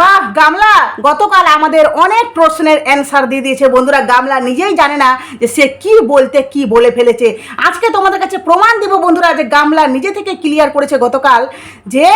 বাহ, গামলা! গতকাল আমাদের অনেক প্রশ্নের অ্যান্সার দিয়ে দিয়েছে। বন্ধুরা, গামলা নিজেই জানে না যে সে কি বলতে, কি বলে ফেলেছে। আজকে তোমাদের কাছে প্রমাণ দিব বন্ধুরা যে গামলা নিজে থেকে ক্লিয়ার করেছে গতকাল যে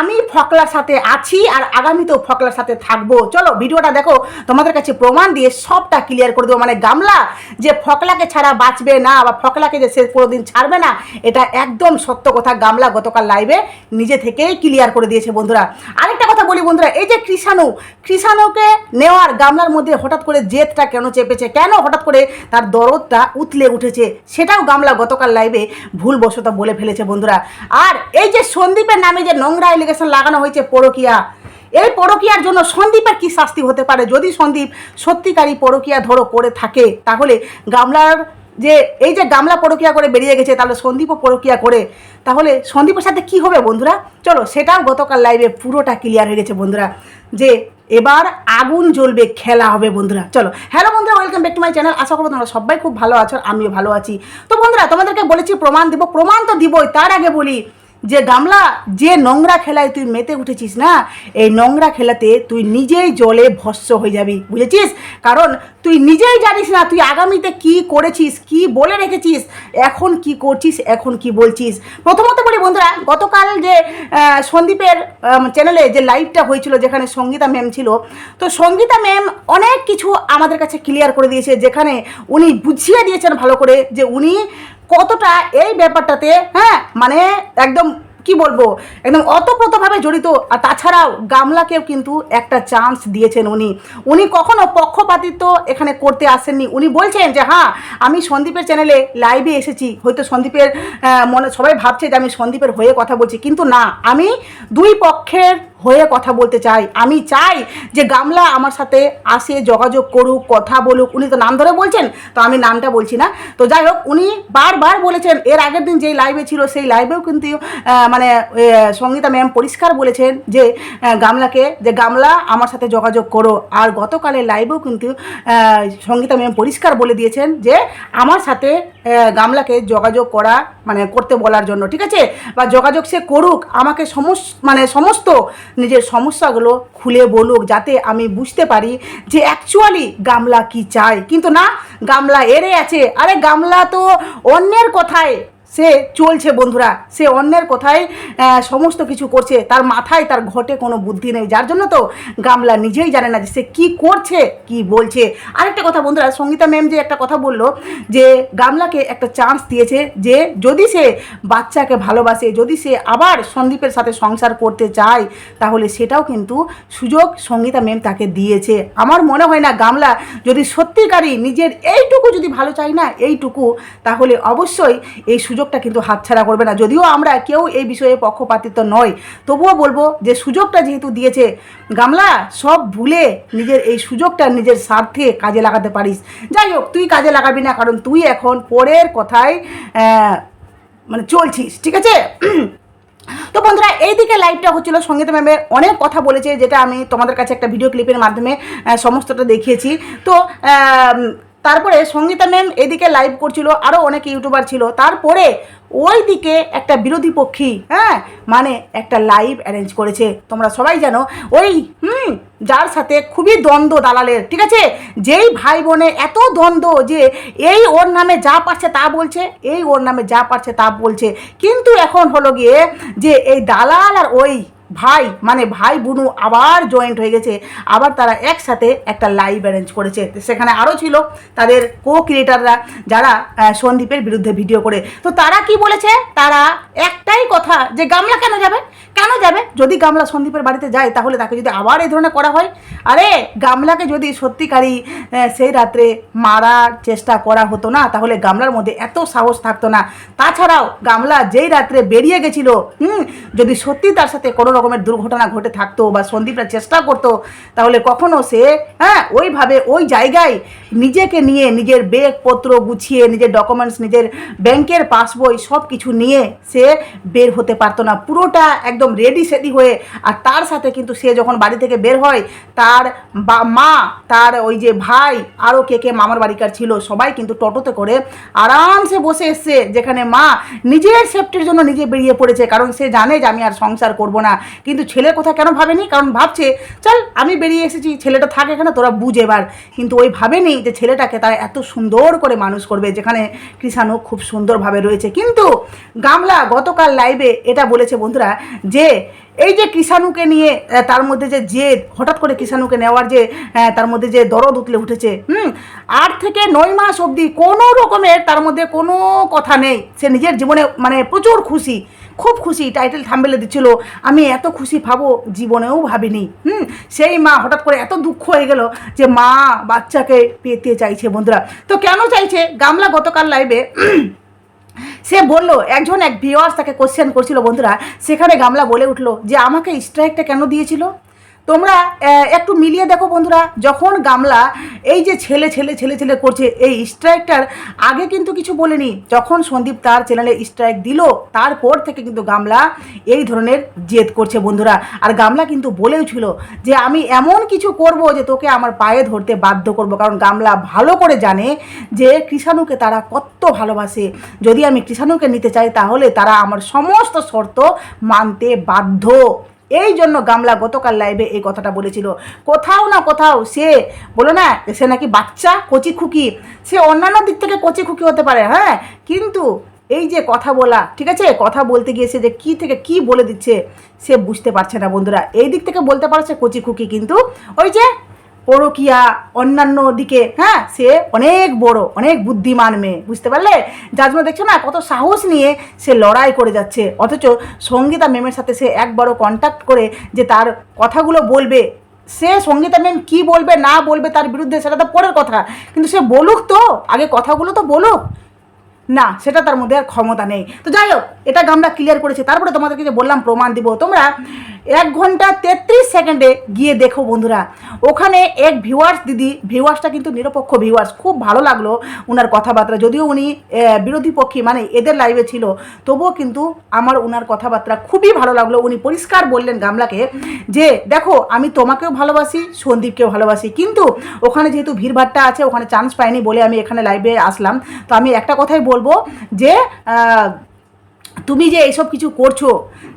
আমি ফকলার সাথে আছি আর আগামীতেও ফকলার সাথে থাকব। চলো, ভিডিওটা দেখো, তোমাদের কাছে প্রমাণ দিয়ে সবটা ক্লিয়ার করে দেবো। মানে গামলা যে ফকলাকে ছাড়া বাঁচবে না বা ফকলাকে যে সে কোনোদিন ছাড়বে না, এটা একদম সত্য কথা। গামলা গতকাল লাইভে নিজে থেকেই ক্লিয়ার করে দিয়েছে বন্ধুরা। কথা বলি বন্ধুরা, এই যে কৃষাণু, কৃষাণুকে নেওয়ার গামলার মধ্যে হঠাৎ করে জেদটা কেন চেপেছে? কেন হঠাৎ করে তার দরদটা উতলে উঠেছে? সেটাও গামলা গতকাল লাইভে ভুলবশত বলে ফেলেছে বন্ধুরা। আর এই যে সন্দীপের নামে যে নোংরা এলিগেশন লাগানো হয়েছে পরকিয়া, এই পরকিয়ার জন্য সন্দীপের কি শাস্তি হতে পারে? যদি সন্দীপ সত্যিকারই পরকিয়া ধরো করে থাকে, তাহলে গামলার যে এই যে গামলা পরকিয়া করে বেরিয়ে গেছে, তাহলে সন্দীপও পরকিয়া করে। তাহলে সন্দীপের সাথে কি হবে বন্ধুরা? চলো সেটাও গতকাল লাইভে পুরোটা ক্লিয়ার হয়ে গেছে বন্ধুরা, যে এবার আগুন জ্বলবে, খেলা হবে বন্ধুরা। চলো হ্যালো বন্ধুরা welcome back to my channel আশা করব তোমরা সবাই খুব ভালো আছো, আমিও ভালো আছি। তো বন্ধুরা, তোমাদেরকে বলেছি প্রমাণ দিব, প্রমাণ তো দিবই, তার আগে বলি যে গামলা, যে নোংরা খেলায় তুই মেতে উঠেছিস না, এই নোংরা খেলাতে তুই নিজেই জলে ভস্য হয়ে যাবি, বুঝেছিস? কারণ তুই নিজেই জানিস না তুই আগামীতে কি করেছিস, কি বলে রেখেছিস, এখন কি করছিস, এখন কি বলছিস। প্রথমত বলি বন্ধুরা, গতকাল যে সন্দীপের চ্যানেলে যে লাইভটা হয়েছিল, যেখানে সঙ্গীতা ম্যাম ছিল, তো সঙ্গীতা ম্যাম অনেক কিছু আমাদের কাছে ক্লিয়ার করে দিয়েছে, যেখানে উনি বুঝিয়ে দিয়েছেন ভালো করে যে উনি কতটা এই ব্যাপারটাতে হ্যাঁ মানে একদম কি বলব, একদম অতপ্রতভাবে জড়িত। আর তাছাড়াও গামলাকেও কিন্তু একটা চান্স দিয়েছেন উনি। উনি কখনো পক্ষপাতিত্ব এখানে করতে আসেননি। উনি বলছেন যে হ্যাঁ আমি সন্দীপের চ্যানেলে লাইভে এসেছি। হয়তো সন্দীপের মনে, সবাই ভাবছে যে আমি সন্দীপের হয়ে কথা বলছি। কিন্তু না, আমি দুই পক্ষের হয়ে কথা বলতে চাই। আমি চাই যে গামলা আমার সাথে আসে, যোগাযোগ করুক, কথা বলুক। উনি তো নাম ধরে বলছেন, তো আমি নামটা বলছি না। তো যাই হোক, উনি বারবার বলেছেন, এর আগের দিন যেই লাইভে ছিল, সেই লাইভেও কিন্তু মানে সঙ্গীতা ম্যাম পরিষ্কার বলেছেন যে গামলাকে, যে গামলা আমার সাথে যোগাযোগ করো। আর গতকালের লাইভেও কিন্তু সঙ্গীতা ম্যাম পরিষ্কার বলে দিয়েছেন যে, আমার সাথে গামলাকে যোগাযোগ করা মানে করতে বলার জন্য, ঠিক আছে? বা যোগাযোগ সে করুক, আমাকে সমস মানে সমস্ত নিজের সমস্যাগুলো খুলে বলুক যাতে আমি বুঝতে পারি যে অ্যাকচুয়ালি গামলা কি চায়। কিন্তু না, গামলা এড়ে আছে। আরে গামলা তো অন্যের কথায় সে চলছে বন্ধুরা, সে অন্যের কথায় সমস্ত কিছু করছে, তার মাথায় তার ঘটে কোনো বুদ্ধি নেই, যার জন্য তো গামলা নিজেই জানে না যে সে কী করছে, কি বলছে। আরেকটা কথা বন্ধুরা, সঙ্গীতা ম্যাম যে একটা কথা বলল, যে গামলাকে একটা চান্স দিয়েছে যে যদি সে বাচ্চাকে ভালোবাসে, যদি সে আবার সন্দীপের সাথে সংসার করতে চায়, তাহলে সেটাও কিন্তু সুযোগ সঙ্গীতা ম্যাম তাকে দিয়েছে। আমার মনে হয় না গামলা যদি সত্যিকারই নিজের এইটুকু যদি ভালো চাই না, এইটুকু, তাহলে অবশ্যই এই সুযোগটা কিন্তু হাতছাড়া করবে না। যদিও আমরা কেউ এই বিষয়ে পক্ষপাতিত্ব নয় তবুও বলব যে সুযোগটা যেহেতু দিয়েছে, গামলা, সব ভুলে নিজের এই সুযোগটা নিজের স্বার্থে কাজে লাগাতে পারিস। যাই হোক, তুই কাজে লাগাবি না, কারণ তুই এখন পরের কথায় মানে চলছিস, ঠিক আছে? তো বন্ধুরা, এইদিকে লাইভটা হচ্ছিল সঙ্গীতা ম্যামের অনেক কথা বলেছে, যেটা আমি তোমাদের কাছে একটা ভিডিও ক্লিপের মাধ্যমে সমস্তটা দেখিয়েছি। তো তারপরে সঙ্গীতা ম্যাম এদিকে লাইভ করছিল আরও অনেক ইউটিউবার ছিল। তারপরে ওই দিকে একটা বিরোধী পক্ষী হ্যাঁ মানে একটা লাইভ অ্যারেঞ্জ করেছে। তোমরা সবাই জানো, ওই, হুম, যার সাথে খুবই দ্বন্দ্ব দালালের, ঠিক আছে? যেই ভাই বোনে এত দ্বন্দ্ব যে এই ওর নামে যা পারছে তা বলছে, এই ওর নামে যা পারছে তা বলছে। কিন্তু এখন হলো গিয়ে যে এই দালাল আর ওই ভাই মানে ভাই বুনু আবার জয়েন্ট হয়ে গেছে, আবার তারা একসাথে একটা লাইভ অ্যারেঞ্জ করেছে। সেখানে আরও ছিল তাদের কো ক্রিয়েটাররা যারা সন্দীপের বিরুদ্ধে ভিডিও করে। তো তারা কি বলেছে? তারা একটাই কথা যে গামলা কেন যাবে? কেন যাবে? যদি গামলা সন্দীপের বাড়িতে যায়, তাহলে তাকে যদি আবার এই ধরনের করা হয়? আরে, গামলাকে যদি সত্যিকারই সেই রাত্রে মারার চেষ্টা করা হতো না, তাহলে গামলার মধ্যে এত সাহস থাকতো না। তাছাড়াও গামলা যেই রাত্রে বেরিয়ে গেছিল, হুম, যদি সত্যি তার সাথে কোনো রকমের দুর্ঘটনা ঘটে থাকতো বা সন্দীপরা চেষ্টা করতো, তাহলে কখনো সে হ্যাঁ ওইভাবে ওই জায়গায় নিজেকে নিয়ে নিজের বেগপত্র গুছিয়ে, নিজের ডকুমেন্টস নিজের ব্যাংকের পাসবই সব কিছু নিয়ে সে বের হতে পারতো না। পুরোটা একদম রেডি সেডি হয়ে, আর তার সাথে কিন্তু সে যখন বাড়ি থেকে বের হয়, তার বা, মা, তার ওই যে ভাই, আরও কে কে মামার বাড়িকার ছিল, সবাই কিন্তু টোটোতে করে আরামসে বসে এসছে, যেখানে মা নিজের সেফটির জন্য নিজে বেরিয়ে পড়েছে, কারণ সে জানে যে আমি আর সংসার করব না। কিন্তু ছেলের কথা কেন ভাবেনি? কারণ ভাবছে, চল, আমি বেরিয়ে এসেছি, ছেলেটা থাকে এখানে, তোরা বুঝ এবার। কিন্তু ওই ভাবেনি যে ছেলেটাকে তারা এত সুন্দর করে মানুষ করবে, যেখানে কৃষাণু খুব সুন্দরভাবে রয়েছে। কিন্তু গামলা গতকাল লাইভে এটা বলেছে বন্ধুরা যে এই যে কৃষাণুকে নিয়ে তার মধ্যে যে জেদ, হঠাৎ করে কৃষাণুকে নেওয়ার যে তার মধ্যে যে দরদ উতলে উঠেছে, হুম? আট থেকে নয় মাস অবধি কোনো রকমের তার মধ্যে কোনো কথা নেই। সে নিজের জীবনে মানে প্রচুর খুশি, খুব খুশি টাইটেল থাম্বেলে দিচ্ছিল, আমি এত খুশি ভাবো, জীবনেও ভাবিনি। হুম? সেই মা হঠাৎ করে এত দুঃখ হয়ে গেল যে মা বাচ্চাকে পেতে চাইছে বন্ধুরা। তো কেন চাইছে? গামলা গতকাল লাইভে সে বলল, একজন এক ভিওয়ার্স তাকে কোশ্চেন করছিল বন্ধুরা, সেখানে গামলা বলে উঠল যে, আমাকে স্ট্রাইকটা কেন দিয়েছিল? তোমরা একটু মিলিয়ে দেখো বন্ধুরা, যখন গামলা এই যে ছেলে ছেলে ছেলে ছেলে করছে, এই স্ট্রাইকটার আগে কিন্তু কিছু বলেনি। যখন সন্দীপ তার চ্যানেলে স্ট্রাইক দিল, তারপর থেকে কিন্তু গামলা এই ধরনের জেদ করছে বন্ধুরা। আর গামলা কিন্তু বলেও ছিল যে, আমি এমন কিছু করব যে, তোকে আমার পায়ে ধরতে বাধ্য করব। কারণ গামলা ভালো করে জানে যে, কৃষাণুকে তারা কত ভালোবাসে। যদি আমি কৃষাণুকে নিতে চাই, তাহলে তারা আমার সমস্ত শর্ত মানতে বাধ্য। এই জন্য গামলা গতকাল লাইভে এই কথাটা বলেছিল। কোথাও না কোথাও সে, বলো না, সে নাকি বাচ্চা, কচি খুকি। সে অন্যান্য দিক থেকে কচি খুকি হতে পারে হ্যাঁ? কিন্তু এই যে কথা বলা, ঠিক আছে? কথা বলতে গিয়ে সে যে কী থেকে কি বলে দিচ্ছে, সে বুঝতে পারছে না বন্ধুরা। এই দিক থেকে বলতে পারছে কচি খুকি, কিন্তু ওই যে পরকিয়া অন্যান্য দিকে হ্যাঁ সে অনেক বড়, অনেক বুদ্ধিমান মেয়ে, বুঝতে পারলে? যার দেখছ না, কত সাহস নিয়ে সে লড়াই করে যাচ্ছে। অথচ সঙ্গীতা ম্যামের সাথে সে একবারও কন্ট্যাক্ট করে যে তার কথাগুলো বলবে। সে সঙ্গীতা ম্যাম কী বলবে, না বলবে তার বিরুদ্ধে, সেটা তো পরের কথা। কিন্তু সে বলুক তো, আগে কথাগুলো তো বলুক। না, সেটা তার মধ্যে আর ক্ষমতা নেই। তো যাই হোক, এটা আমরা ক্লিয়ার করেছি। তারপরে তোমাদেরকে যে বললাম, প্রমাণ দিব। তোমরা এক ঘণ্টা তেত্রিশ সেকেন্ডে গিয়ে দেখো বন্ধুরা, ওখানে এক ভিউয়ার্স দিদি ভিউয়ার্সটা কিন্তু নিরপেক্ষ ভিউয়ার্স খুব ভালো লাগল ওনার কথাবার্তা। যদিও উনি বিরোধী পক্ষী মানে এদের লাইভে ছিল, তবুও কিন্তু আমার ওনার কথাবার্তা খুবই ভালো লাগল। উনি পরিষ্কার বললেন গামলাকে যে, দেখো, আমি তোমাকেও ভালোবাসি, সন্দীপকেও ভালোবাসি, কিন্তু ওখানে যেহেতু ভিড়ভাট্টা আছে, ওখানে চান্স পাইনি বলে আমি এখানে লাইভে আসলাম। তো আমি একটা কথাই বলব যে তুমি যে এইসব কিছু করছ,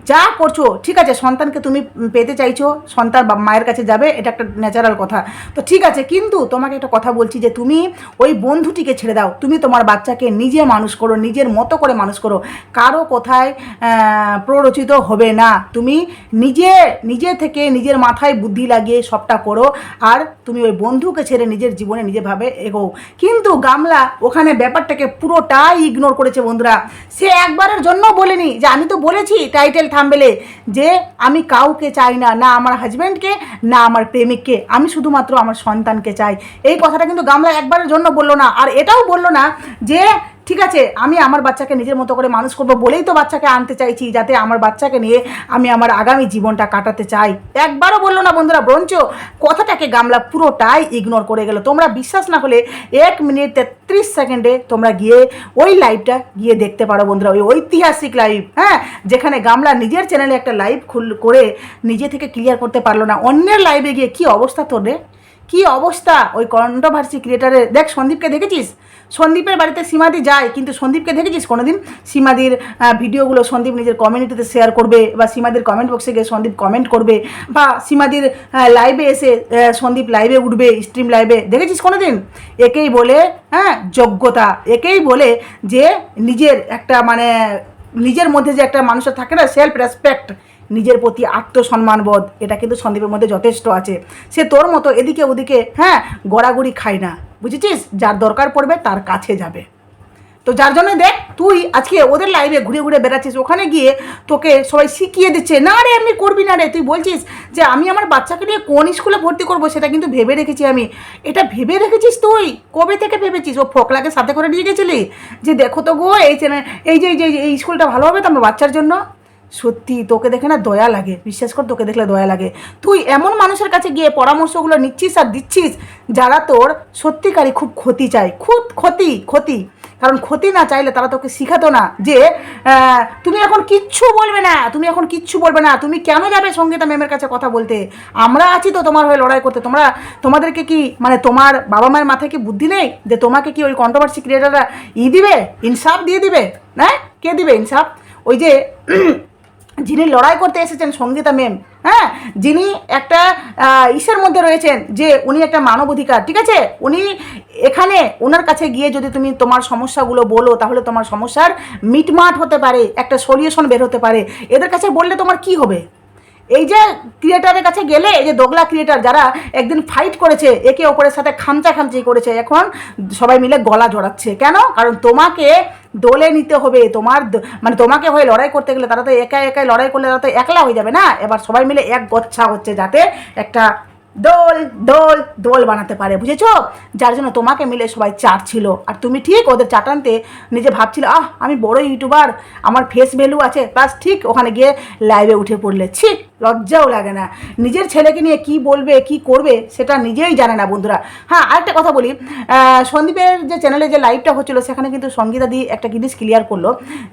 যা করছ, ঠিক আছে, সন্তানকে তুমি পেতে চাইছো, সন্তান বা মায়ের কাছে যাবে, এটা একটা ন্যাচারাল কথা। তো ঠিক আছে, কিন্তু তোমাকে একটা কথা বলছি যে তুমি ওই বন্ধুটিকে ছেড়ে দাও। তুমি তোমার বাচ্চাকে নিজে মানুষ করো, নিজের মতো করে মানুষ করো। কারও কোথায় প্ররোচিত হবে না। তুমি নিজে নিজে থেকে নিজের মাথায় বুদ্ধি লাগিয়ে সবটা করো, আর তুমি ওই বন্ধুকে ছেড়ে নিজের জীবনে নিজেভাবে এগোও। কিন্তু গামলা ওখানে ব্যাপারটাকে পুরোটাই ইগনোর করেছে বন্ধুরা। সে একবারের জন্য বলেনি। যে আমি তো বলেছি টাইটেল থাম্বেলে যে আমি কাউকে চাই না না আমার হাজব্যান্ডকে না আমার প্রেমিককে। আমি শুধুমাত্র আমার সন্তানকে চাই। এই কথাটা কিন্তু গামলা একবারের জন্য বলল না। আর এটাও বলল না যে ঠিক আছে, আমি আমার বাচ্চাকে নিজের মতো করে মানুষ করব বলেই তো বাচ্চাকে আনতে চাইছি, যাতে আমার বাচ্চাকে নিয়ে আমি আমার আগামী জীবনটা কাটাতে চাই। একবারও বলল না বন্ধুরা ব্রঞ্চ কথাটাকে গামলা পুরোটাই ইগনোর করে গেল। তোমরা বিশ্বাস না হলে এক মিনিট তেত্রিশ সেকেন্ডে তোমরা গিয়ে ওই লাইভটা গিয়ে দেখতে পারো বন্ধুরা, ওই ঐতিহাসিক লাইভ হ্যাঁ? যেখানে গামলা নিজের চ্যানেলে একটা লাইভ খুল করে নিজে থেকে ক্লিয়ার করতে পারল না। অন্যের লাইভে গিয়ে কি অবস্থা তোর রে কি অবস্থা? ওই কন্ট্রোভার্সি ক্রিয়েটারের দেখ সন্দীপকে দেখেছিস? সন্দীপের বাড়িতে সীমাদি যায়, কিন্তু সন্দীপকে দেখেছিস কোনোদিন? সীমাদির ভিডিওগুলো সন্দীপ নিজের কমিউনিটিতে শেয়ার করবে, বা সীমাদির কমেন্ট বক্সে গিয়ে সন্দীপ কমেন্ট করবে, বা সীমাদির লাইভে এসে সন্দীপ লাইভে উঠবে স্ট্রিম লাইভে দেখেছিস কোনোদিন? একেই বলে হ্যাঁ যোগ্যতা। একেই বলে যে নিজের একটা মানে নিজের মধ্যে যে একটা মানুষের থাকে না সেলফ রেসপেক্ট নিজের প্রতি আত্মসম্মানবোধ, এটা কিন্তু সন্দীপের মধ্যে যথেষ্ট আছে। সে তোর মতো এদিকে ওদিকে হ্যাঁ গড়াগড়ি খায় না। বুঝেছিস? যার দরকার পড়বে তার কাছে যাবে। তো যার জন্য দেখ, তুই আজকে ওদের লাইভে ঘুরে ঘুরে বেড়াচ্ছিস। ওখানে গিয়ে তোকে সবাই শিখিয়ে দিচ্ছে, না রে, এমনি করবি না রে। তুই বলছিস যে, আমি আমার বাচ্চাকে নিয়ে কোন স্কুলে ভর্তি করব সেটা কিন্তু ভেবে রেখেছি আমি। এটা ভেবে রেখেছিস তুই? কবে থেকে ভেবেছিস? ও ফোকলাকে সাথে করে নিয়ে গেছিলি? যে, দেখো তো গো, এই এই যে এই যে, এই স্কুলটা ভালো হবে তো আমার বাচ্চার জন্য? সত্যি, তোকে দেখে না দয়া লাগে। বিশ্বাস কর, তোকে দেখলে দয়া লাগে। তুই এমন মানুষের কাছে গিয়ে পরামর্শগুলো নিচ্ছিস আর দিচ্ছিস যারা তোর সত্যিকারই খুব ক্ষতি চায়। খুব ক্ষতি ক্ষতি। কারণ ক্ষতি না চাইলে তারা তোকে শিখাতো না যে তুমি এখন কিচ্ছু বলবে না, তুমি এখন কিচ্ছু বলবে না। তুমি কেন যাবে সঙ্গীতা ম্যামের কাছে কথা বলতে? আমরা আছি তো তোমার হয়ে লড়াই করতে। তোমরা, তোমাদেরকে কি মানে তোমার বাবা মায়ের মাথায় কি বুদ্ধি নেই যে তোমাকে কি ওই কন্ট্রোভার্সি ক্রিয়েটাররা ই দিবে? ইনসাফ দিয়ে দিবে? হ্যাঁ? কে দিবে ইনসাফ? ওই যে যিনি লড়াই করতে এসেছেন সঙ্গীতা মেম হ্যাঁ? যিনি একটা ইসের মধ্যে রয়েছেন যে উনি একটা মানব অধিকার, ঠিক আছে? উনি এখানে ওনার কাছে গিয়ে যদি তুমি তোমার সমস্যাগুলো বলো, তাহলে তোমার সমস্যার মিটমাট হতে পারে, একটা সলিউশন বের হতে পারে। এদের কাছে বললে তোমার কি হবে? এই যে ক্রিয়েটারের কাছে গেলে, এই যে দোগলা ক্রিয়েটার যারা একদিন ফাইট করেছে, একে অপরের সাথে খামচা খামচি করেছে, এখন সবাই মিলে গলা জড়াচ্ছে কেন? কারণ তোমাকে দোলে নিতে হবে, তোমার মানে তোমাকে হয়ে লড়াই করতে গেলে তারা তো একা একাই লড়াই করলে তারা তো একলা হয়ে যাবে না? এবার সবাই মিলে এক গচ্ছা হচ্ছে যাতে একটা দোল দোল দোল বানাতে পারে, বুঝেছ? যার জন্য তোমাকে মিলে সবাই চাট ছিল। আর তুমি ঠিক ওদের চাটানতে নিজে ভাবছিলে, আহ, আমি বড় ইউটিউবার, আমার ফেস ভ্যালু আছে। প্লাস ঠিক ওখানে গিয়ে লাইভে উঠে পড়লে। ঠিক লজ্জাও লাগে না। নিজের ছেলেকে নিয়ে কি বলবে, কি করবে, সেটা নিজেই জানে না বন্ধুরা। হ্যাঁ আরেকটা কথা বলি। সন্দীপের যে চ্যানেলে যে লাইভটা হচ্ছিল, সেখানে কিন্তু সঙ্গীতা দি একটা জিনিস ক্লিয়ার করল,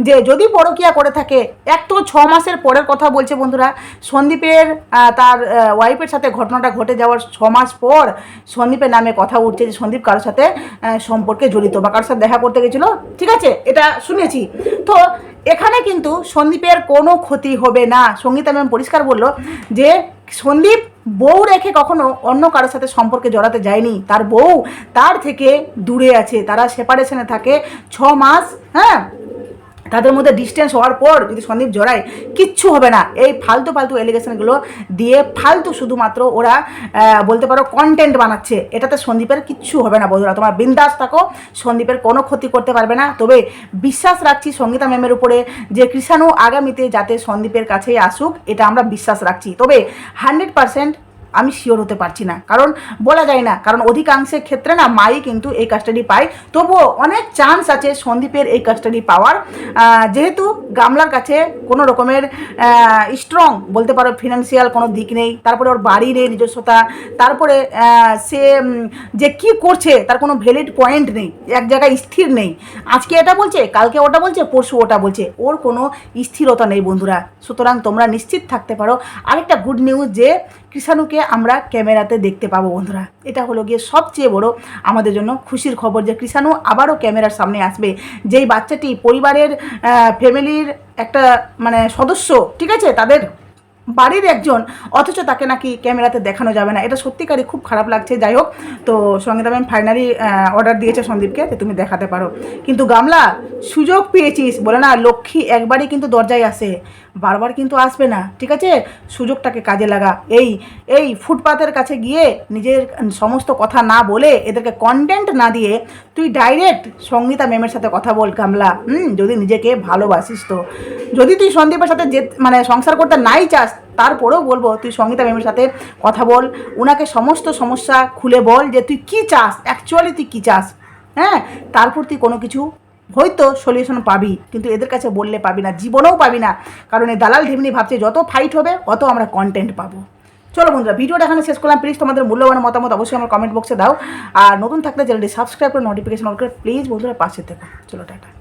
যে যদি পরকিয়া করে থাকে, এক তো ছ মাসের পরের কথা বলছে বন্ধুরা, সন্দীপের তার ওয়াইফের সাথে ঘটনাটা ঘটে যাওয়ার ছ মাস পর সন্দীপের নামে কথা উঠছে যে সন্দীপ কারোর সাথে সম্পর্কে জড়িত বা কারোর সাথে দেখা করতে গেছিল। ঠিক আছে? এটা শুনেছি। তো এখানে কিন্তু সন্দীপের কোনো ক্ষতি হবে না। সঙ্গীতা ম্যাম পরিষ্কার বলল যে সন্দীপ বউ রেখে কখনো অন্য কারোর সাথে সম্পর্কে জড়াতে যায়নি। তার বউ তার থেকে দূরে আছে। তারা সেপারেশনে থাকে। ছ মাস হ্যাঁ? তাদের মধ্যে ডিস্টেন্স হওয়ার পর যদি সন্দীপ জড়ায়, কিচ্ছু হবে না। এই ফালতু ফালতু এলিগেশনগুলো দিয়ে ফালতু শুধুমাত্র ওরা বলতে পারো কন্টেন্ট বানাচ্ছে। এটাতে সন্দীপের কিচ্ছু হবে না বন্ধুরা। তোমার বিন্দাস থাকো, সন্দীপের কোনো ক্ষতি করতে পারবে না। তবে বিশ্বাস রাখছি সঙ্গীতা ম্যামের উপরে যে কৃষাণু আগামীতে যাতে সন্দীপের কাছেই আসুক, এটা আমরা বিশ্বাস রাখছি। তবে হান্ড্রেড পার্সেন্ট আমি শিওর হতে পারছি না। কারণ বলা যায় না, কারণ অধিকাংশের ক্ষেত্রে না মাই কিন্তু এই কাস্টাডি পায়। তবুও অনেক চান্স আছে সন্দীপের এই কাস্টাডি পাওয়ার। যেহেতু গামলার কাছে কোনো রকমের স্ট্রং বলতে পারো ফিনান্সিয়াল কোনো দিক নেই, তারপরে ওর বাড়ি নেই, নিজস্বতা, তারপরে সে যে কি করছে তার কোনো ভ্যালিড পয়েন্ট নেই, এক জায়গায় স্থির নেই। আজকে এটা বলছে, কালকে ওটা বলছে, পরশু ওটা বলছে। ওর কোনো স্থিরতা নেই বন্ধুরা। সুতরাং তোমরা নিশ্চিত থাকতে পারো। আরেকটা গুড নিউজ যে কৃষাণুকে আমরা ক্যামেরাতে দেখতে পাবো, বন্ধুরা। এটা হলো গিয়ে সবচেয়ে বড় আমাদের জন্য খুশির খবর যে কৃষাণু আবারও ক্যামেরার সামনে আসবে। যেই বাচ্চাটি পরিবারের ফ্যামিলির একটা মানে সদস্য, ঠিক আছে? তাদের বাড়ির একজন, অথচ তাকে নাকি ক্যামেরাতে দেখানো যাবে না। এটা সত্যিকারই খুব খারাপ লাগছে। যাই হোক, তো সঙ্গীতা ম্যাম ফাইনালি অর্ডার দিয়েছে সন্দীপকে যে তুমি দেখাতে পারো। কিন্তু গামলা, সুযোগ পেয়েছিস। বলে না, লক্ষ্মী একবারই কিন্তু দরজায় আসে। বারবার কিন্তু আসবে না, ঠিক আছে? সুযোগটাকে কাজে লাগা। এই এই ফুটপাতের কাছে গিয়ে নিজের সমস্ত কথা না বলে এদেরকে কন্টেন্ট না দিয়ে তুই ডাইরেক্ট সঙ্গীতা ম্যামের সাথে কথা বল গামলা। হুম, যদি নিজেকে ভালোবাসিস তো। যদি তুই সন্দীপের সাথে যে মানে সংসার করতে নাই চাস তারপরেও বলব, তুই সঙ্গীতা ম্যামের সাথে কথা বল। ওনাকে সমস্ত সমস্যা খুলে বল যে তুই কী চাস অ্যাকচুয়ালি তুই কী চাস হ্যাঁ? তারপর তুই কোনো কিছু, হয়তো সলিউশন পাবি, কিন্তু এদের কাছে বললে পাবি না, জীবনেও পাবি না। কারণ এই দালাল ঢেমনি ভাবছে, যত ফাইট হবে, অত আমরা কন্টেন্ট পাবো। চলো বন্ধুরা, ভিডিওটা এখানে শেষ করলাম। প্লিজ তোমাদের মূল্যবান মতামত অবশ্যই আমার কমেন্ট বক্সে দাও। আর নতুন থাকলে চ্যানেলটি সাবস্ক্রাইব করে নোটিফিকেশন অন করে প্লিজ বন্ধুরা পাশে থেকো। চলো, টাটা।